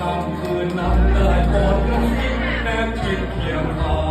ค่ำคืนนั้นเลยโปรดกระซิบแนบชิดเคียงข้า